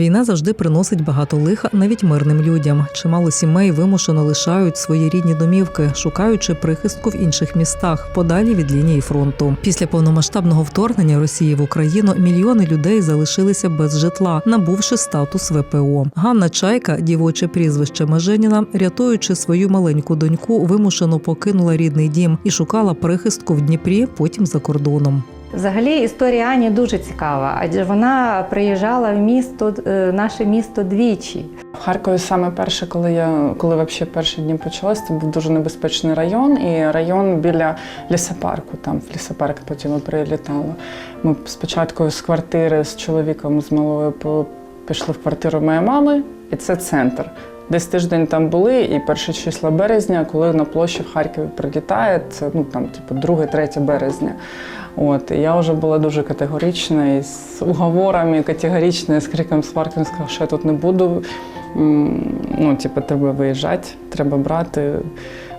Війна завжди приносить багато лиха навіть мирним людям. Чимало сімей вимушено лишають свої рідні домівки, шукаючи прихистку в інших містах, подалі від лінії фронту. Після повномасштабного вторгнення Росії в Україну мільйони людей залишилися без житла, набувши статус ВПО. Ганна Чайка, дівоче прізвище Меженіна, рятуючи свою маленьку доньку, вимушено покинула рідний дім і шукала прихистку в Дніпрі, потім за кордоном. Взагалі історія Ані дуже цікава, адже вона приїжджала в місто, е, наше місто двічі. В Харкові саме перше, коли я коли вообще перші дні почалось, це був дуже небезпечний район, і район біля лісопарку. Там в лісопарк потім ми. Ми спочатку з квартири з чоловіком з малою пішли в квартиру моєї мами, і це центр. Десь тиждень там були, і перше числа березня, коли на площі в Харкові прилітає, це ну там, типу, 2-3 березня. От, і я вже була дуже категорична і з уговорами, категорична, з криком сварком сказала, що я тут не буду. Ну, типу, треба виїжджати, треба брати.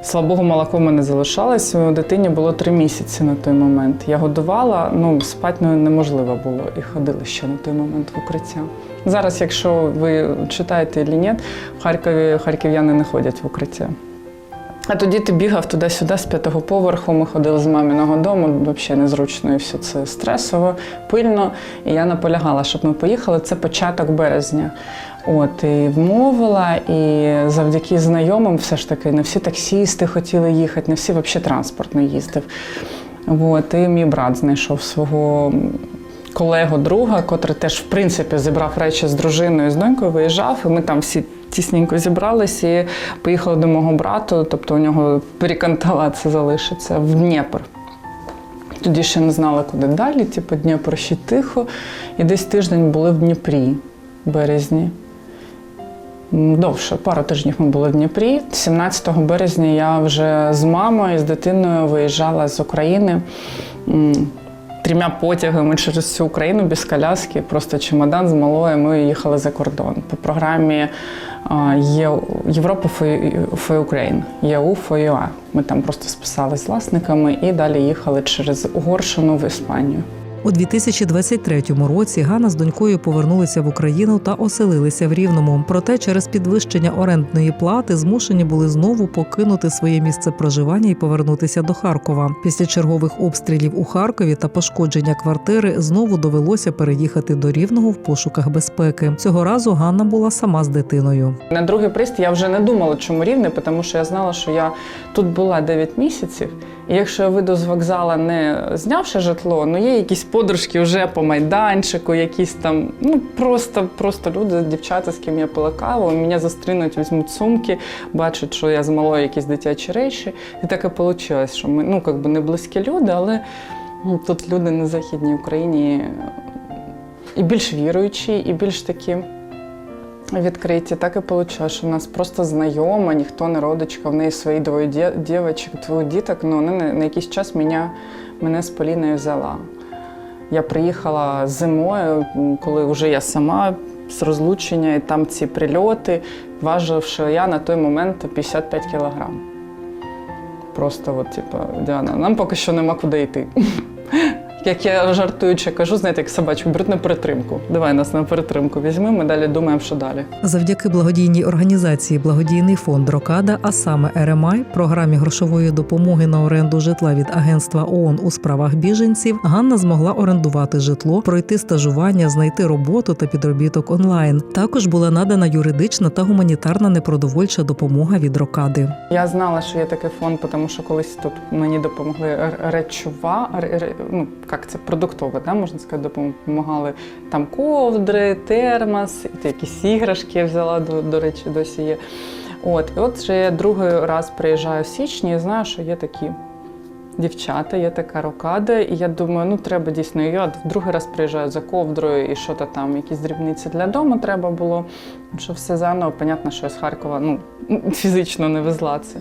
Слава Богу, молоко в мене залишалось. У дитині було три місяці на той момент. Я годувала, ну спати неможливо було і ходили ще на той момент в укриття. Зараз, якщо ви читаєте чи ні, в Харкові харків'яни не ходять в укриття. А тоді ти бігав туди-сюди з п'ятого поверху. Ми ходили з маминого дому, взагалі незручно, і все це стресово, пильно. І я наполягала, щоб ми поїхали. Це початок березня. От і вмовила, і завдяки знайомим, все ж таки, не всі таксісти хотіли їхати, не всі взагалі транспорт не їздив. От, і мій брат знайшов свого колегу друга, котрий теж в принципі зібрав речі з дружиною з донькою, виїжджав, і ми там всі тісненько зібралися і поїхали до мого брату, тобто у нього перекантала це залишиться в Дніпр. Тоді ще не знали, куди далі, типу Дніпро ще тихо. І десь тиждень були в Дніпрі в березні. Довше, пару тижнів ми були в Дніпрі. 17 березня я вже з мамою, з дитиною виїжджала з України. Трьома потягами через всю Україну без коляски, просто чемодан з малою. Ми їхали за кордон. По програмі є Європа for Ukraine, ЄУ for UA. Ми там просто списались з власниками і далі їхали через Угорщину в Іспанію. У 2023 році Ганна з донькою повернулися в Україну та оселилися в Рівному. Проте через підвищення орендної плати змушені були знову покинути своє місце проживання і повернутися до Харкова. Після чергових обстрілів у Харкові та пошкодження квартири знову довелося переїхати до Рівного в пошуках безпеки. Цього разу Ганна була сама з дитиною. На другий приїзд я вже не думала, чому рівне, тому що я знала, що я тут була 9 місяців. І якщо я вийду з вокзала, не знявши житло, ну є якісь подружки вже по майданчику, якісь там, ну просто, просто люди, дівчата, з ким я пила каву, мене застрінуть, візьмуть сумки, бачать, що я з малої якісь дитячі речі. І так і вийшло, що ми ну, якби не близькі люди, але ну, тут люди на Західній Україні і більш віруючі, і більш такі відкриті. Так і вийшло, що в нас просто знайома, ніхто не родичка, в неї свої двоє дівочок, двоє діток, ну вона на, на якийсь час мене, мене з Поліною взяла. Я приїхала зимою, коли вже я сама з розлучення, і там ці прильоти, важивши я на той момент 55 кілограм. Просто, от, типу, Діана, нам поки що нема куди йти. Як я жартуючи кажу, знаєте, як собачку, беруть на перетримку. Давай нас на перетримку візьми, ми далі думаємо, що далі. Завдяки благодійній організації Благодійний фонд Рокада, а саме РМАЙ, програмі грошової допомоги на оренду житла від Агентства ООН у справах біженців, Ганна змогла орендувати житло, пройти стажування, знайти роботу та підробіток онлайн. Також була надана юридична та гуманітарна непродовольча допомога від Рокади. Я знала, що є такий фонд, тому що колись тут мені допомогли речова, ну як це продуктова, да, можна сказати, допомагали там ковдри, термос, якісь іграшки я взяла до, до речі, досі є. От, і от вже я другий раз приїжджаю в січні і знаю, що є такі дівчата, є така рокада, і я думаю, ну треба дійсно. Я в другий раз приїжджаю за ковдрою і що то там, якісь дрібниці для дому треба було. Що все заново, понятно, що я з Харкова ну, фізично не везла це.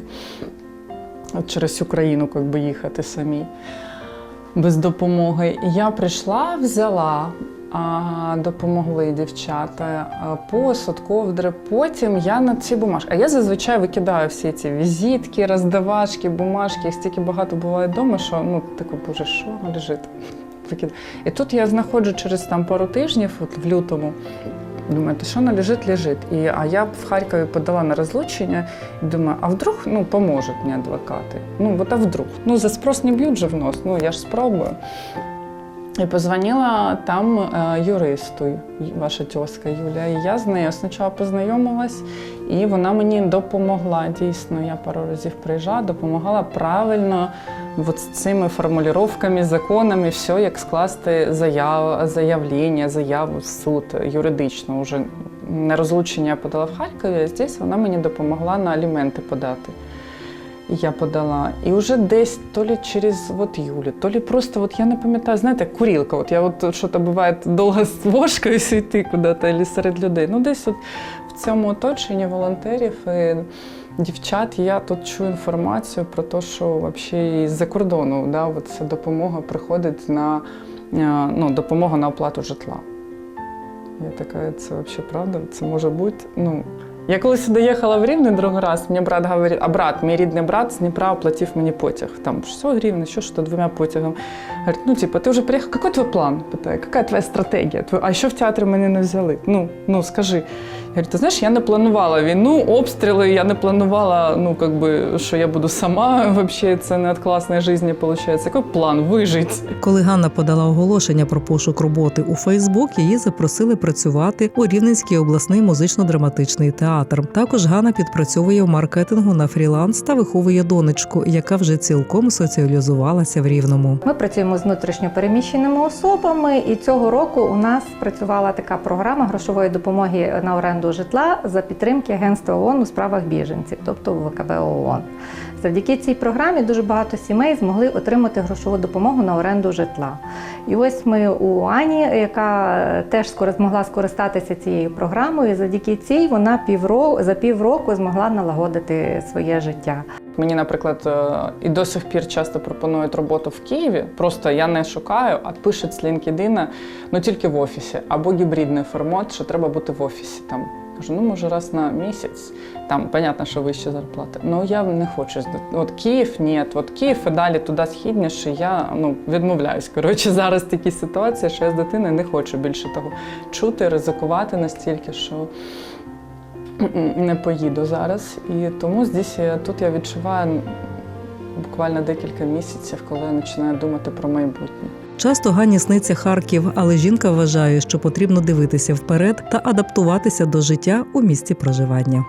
Через Україну як би, їхати самі без допомоги. Я прийшла, взяла. А, допомогли дівчата, а, посуд, ковдри. Потім я на ці бумажки. А я зазвичай викидаю всі ці візитки, роздавачки, бумажки. Їх стільки багато буває вдома, що ну таке, боже, що лежить? І тут я знаходжу через там пару тижнів, от в лютому, Думаю, то що вона лежить, лежить. І, а я в Харкові подала на розлучення і думаю, а вдруг ну, поможуть мені адвокати? Ну, от а вдруг? Ну, за спрос не б'ють же в нос, ну я ж спробую. І позвонила там е, юристу, ваша тьоска Юля. І я з нею спочатку познайомилась, і вона мені допомогла. Дійсно, я пару разів приїжджала, допомагала правильно от з цими формулюваннями, законами, все, як скласти заяву, заявлення, заяву в суд юридично. Уже на розлучення я подала в Харкові, а здесь вона мені допомогла на аліменти подати. І я подала. І вже десь то лі через от Юлю, то лі просто, от я не пам'ятаю, знаєте, курілка. От я от що то буває довго з ложкою йти куди-то або серед людей. Ну, десь от в цьому оточенні волонтерів і дівчат я тут чую інформацію про те, що взагалі з-за кордону да, ця допомога приходить на е, ну, допомога на оплату житла. Я така, це взагалі правда? Це може бути. Ну, я коли сюди їхала в Рівне другий раз, мені брат говорить, а брат, мій рідний брат з Дніпра оплатив мені потяг. Там 600 гривень, що ж то двома потягами. Говорить, ну типа, ти вже приїхав, який твій план? Питає, яка твоя стратегія? А що в театрі мене не взяли? Ну, ну скажи. Я говорю, ти знаєш, я не планувала війну, обстріли, я не планувала, ну, как би, що я буду сама, вообще це не від класної житті, виходить. Який план? Вижити. Коли Ганна подала оголошення про пошук роботи у Фейсбук, її запросили працювати у Рівненський обласний музично-драматичний театр. Також Ганна підпрацьовує в маркетингу на фріланс та виховує донечку, яка вже цілком соціалізувалася в Рівному. Ми працюємо з внутрішньопереміщеними особами, і цього року у нас працювала така програма грошової допомоги на оренду житла за підтримки Агентства ООН у справах біженців, тобто ВКБ ООН. Завдяки цій програмі дуже багато сімей змогли отримати грошову допомогу на оренду житла. І ось ми у Ані, яка теж скоро змогла скористатися цією програмою. Завдяки цій вона півроку за півроку змогла налагодити своє життя. Мені, наприклад, е, і до сих пір часто пропонують роботу в Києві. Просто я не шукаю, а пишуть з LinkedIn, ну тільки в офісі, або гібридний формат, що треба бути в офісі. Там кажу, ну може раз на місяць. Там понятно, що вища зарплата. Ну я не хочу. От Київ, ні, от Київ і далі туди східніше. Я ну відмовляюсь. Коротше, зараз такі ситуації, що я з дитиною не хочу більше того чути, ризикувати настільки, що. Не поїду зараз. І тому здесь тут я відчуваю буквально декілька місяців, коли я починаю думати про майбутнє. Часто Гані сниться Харків, але жінка вважає, що потрібно дивитися вперед та адаптуватися до життя у місці проживання.